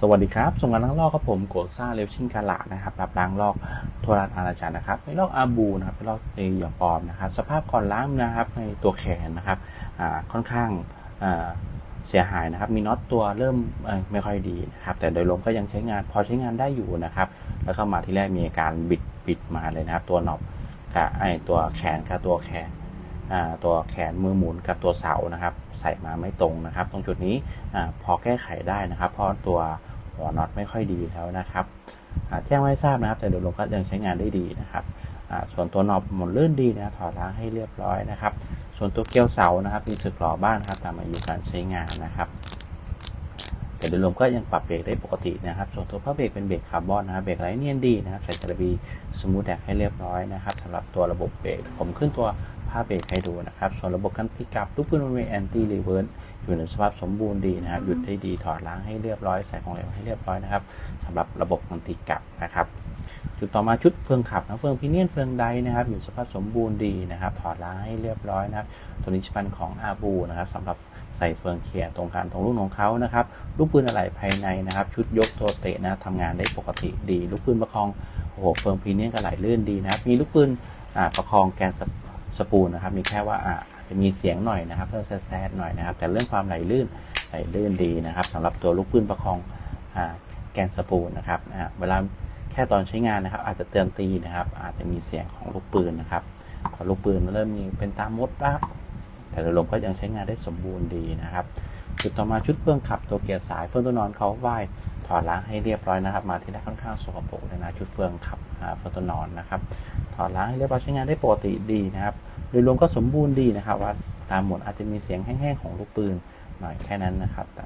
สวัสดีครับส่งงานล้างลอกครับผมโกซ่าเลวชิงกาลานะครับรับล้างลอกโทรานอาณาจารนะครับเป็นลอกอาบูนะครับเป็นลอกเอหยองปลอมนะครับ สภาพก่อนล้างนะครับในตัวแขนนะครับค่อนข้างเสียหายนะครับ มีน็อตตัวเริ่มไม่ค่อยดีนะครับ แต่โดยรวมก็ยังใช้งานพอใช้งานได้อยู่นะครับ แล้วก็มาที่แรกมีอาการบิดบิดมาเลยนะครับ ตัวน็อปกับไอตัวแขนกับตัวแขน ตัวแขนมือหมุนกับตัวเสานะครับใส่มาไม่ตรงนะครับ ตรงจุดนี้พอแก้ไขได้นะครับ เพราะตัวหัวน็อตไม่ค่อยดีแล้วนะครับแจ้งไว้ทราบนะครับ แต่โดยรวมก็ยังใช้งานได้ดีนะครับส่วนตัวน็อปหมุนลื่นดีนะถอดล้างให้เรียบร้อยนะครับ ส่วนตัวเกลียวเสานะครับมีสึกหล่อบ้างนะครับตามอายุการใช้งานนะครับแต่โดยรวมก็ยังปรับเบรกได้ปกตินะครับ ส่วนตัวผ้าเบรกเป็นเบรกคาร์บอนนะครับ เบรกไร้เนียนดีนะครับ ใส่จระบีสมูทแดกให้เรียบร้อยนะครับสำหรับตัวระบบเบรกผมขึ้นตัว ผ้าเบรกให้ดูนะครับ ส่วนระบบกันติกลับลูกปืนมันมีแอนตี้รีเวิร์สอยู่ในสภาพสมบูรณ์ดีนะครับหยุดได้ดีถอดล้างให้เรียบร้อยใส่ของเหลวให้เรียบร้อยนะครับสำหรับระบบกันติกลับนะครับจุดต่อมาชุดเฟืองขับนะเฟืองพิเนียนเฟืองใดนะครับ อยู่สภาพสมบูรณ์ดีนะครับ ถอดล้างให้เรียบร้อยนะครับ ตัวนี้จะเป็นของอาบูนะครับสำหรับใส่เฟืองเขียตรงกลางตรงลูกของเขานะครับลูกปืนอะไหล่ภายในนะครับ ชุดยกตัวเตะนะทำงานได้ปกติดี ลูกปืนประคองโอ้โหเฟืองพรีเนียนก็ไหลลื่นดีนะครับมีลูกปืนอ่าประคองแกน สปูนนะครับ มีแค่ว่าอ่าจะมีเสียงหน่อยนะครับเพิ่มแซดๆหน่อยนะครับ แต่เรื่องความไหลลื่นไหลลื่นดีนะครับสำหรับตัวลูกปืนประคองอ่าแกนสปูนนะครับอ่าเวลาแค่ตอนใช้งานนะครับ อาจจะเตือนตีนะครับ อาจจะมีเสียงของลูกปืนนะครับพอลูกปืนเริ่มมีเป็นตามมดบ้างแต่โดยรวมก็ยังใช้งานได้สมบูรณ์ดีนะครับ จุดต่อมาชุดเฟืองขับตัวเกียร์สายเฟืองตัวนอนเขาไหวถอดล้างให้เรียบร้อยนะครับ มาที่แรกค่อนข้างสกปรกเลยนะชุดเฟืองขับ อ่าเฟืองตัวนอนนะครับ ถอดล้างให้เรียบร้อยใช้งานได้ปกติดีนะครับ โดยรวมก็สมบูรณ์ดีนะครับ ว่าตามหมดอาจจะมีเสียงแห้งๆของลูกปืนหน่อยแค่นั้นนะครับแต่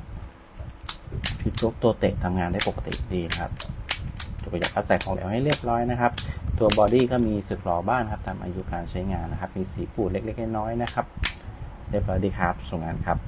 ชุดยกตัวเตะทำงานได้ปกติดีครับตัวประหยัดก็ใส่ของเหลวให้เรียบร้อยนะครับ ตัวบอดี้ก็มีสึกหล่อบ้านครับตามอายุการใช้งานนะครับ มีสีปูดเล็กๆน้อยๆนะครับ เรียบร้อยดีครับส่งงานครับ